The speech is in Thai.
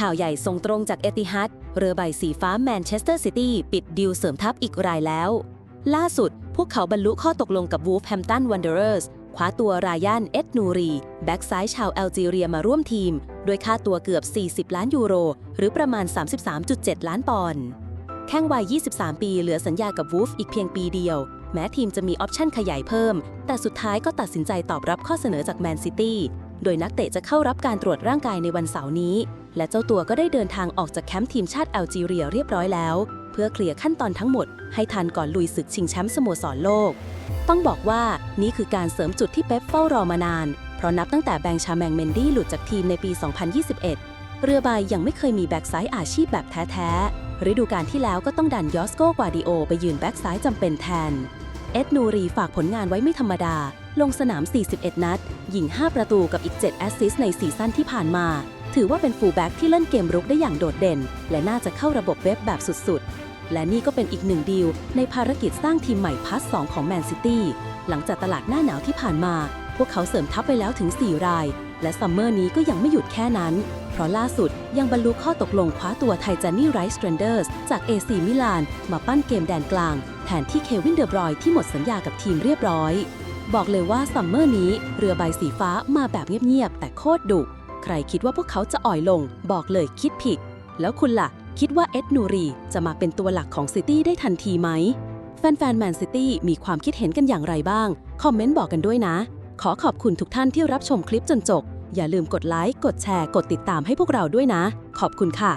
ข่าวใหญ่ส่งตรงจากเอติฮัดเรือใบสีฟ้าแมนเชสเตอร์ซิตี้ปิดดีลเสริมทัพอีกรายแล้ว ล่าสุด พวกเขาบรรลุข้อตกลงกับวูฟแฮมตันวันเดอร์สคว้าตัวรายานเอ็ดนูรี แบ็กซ้ายชาวแอลจีเรียมาร่วมทีมโดยค่าตัวเกือบ 40 ล้านยูโร หรือประมาณ 33.7 ล้านปอนด์แข้งวัย 23 ปีเหลือสัญญากับวูฟอีกเพียงปีเดียว แม้ทีมจะมีออปชั่นขยายเพิ่ม แต่สุดท้ายก็ตัดสินใจตอบรับข้อเสนอจากแมนซิตี้ โดยนักเตะจะเข้ารับการตรวจร่างกายในวันเสาร์นี้ และเจ้าตัวก็ได้เดินทางออกจากแคมป์ทีมชาติแอลจีเรียเรียบร้อยแล้ว เพื่อเคลียร์ขั้นตอนทั้งหมด ให้ทันก่อนลุยศึกชิงแชมป์สโมสรโลก ต้องบอกว่านี่คือการเสริมจุดที่เป๊ปเฝ้ารอมานาน เพราะนับตั้งแต่แบงชาแมงเมนดี้หลุดจากทีมในปี 2021 เรือใบยังไม่เคยมีแบ็กซ้ายอาชีพแบบแท้ๆฤดูกาลที่แล้วก็ต้องดันยอสโกกวาดิโอ ไปยืนแบ็กซ้ายจำเป็นแทน เอ็ดนูรีฝากผลงานไว้ไม่ธรรมดา ลงสนาม 41 นัด ยิง 5 ประตูกับอีก 7 แอสซิสต์ในซีซั่นที่ผ่านมา ถือว่าเป็นฟูลแบ็กที่เล่นเกมรุกได้อย่างโดดเด่น และน่าจะเข้าระบบเว็บแบบสุดๆ และนี่ก็เป็นอีกหนึ่งดีลในภารกิจสร้างทีมใหม่พาร์ท2ของแมนซิตี้หลังจากตลาดหน้าหนาวที่ผ่านมา พวกเขาเสริมทัพไปแล้วถึง 4 ราย และซัมเมอร์นี้ก็ยังไม่หยุดแค่นั้น เพราะล่าสุดยังบรรลุข้อตกลงคว้าตัวไทจานี่ไรส์เทรนเดอร์สจากเอซีมิลานมาปั้นเกมแดนกลาง แทนที่เควินเดอบรอยที่หมดสัญญากับทีมเรียบร้อย บอกเลยว่าซัมเมอร์นี้เรือใบสีฟ้ามาแบบเงียบๆแต่โคตรดุใครคิดว่าพวกเขาจะอ่อยลง บอกเลยคิดผิด แล้วคุณล่ะ คิดว่าเอ็ดนูรีจะมาเป็นตัวหลักของซิตี้ได้ทันทีไหม แฟนๆแมนซิตี้มีความคิดเห็นกันอย่างไรบ้าง คอมเมนต์บอกกันด้วยนะ ขอขอบคุณทุกท่านที่รับชมคลิปจนจบ อย่าลืมกดไลค์ กดแชร์ กดติดตามให้พวกเราด้วยนะ ขอบคุณค่ะ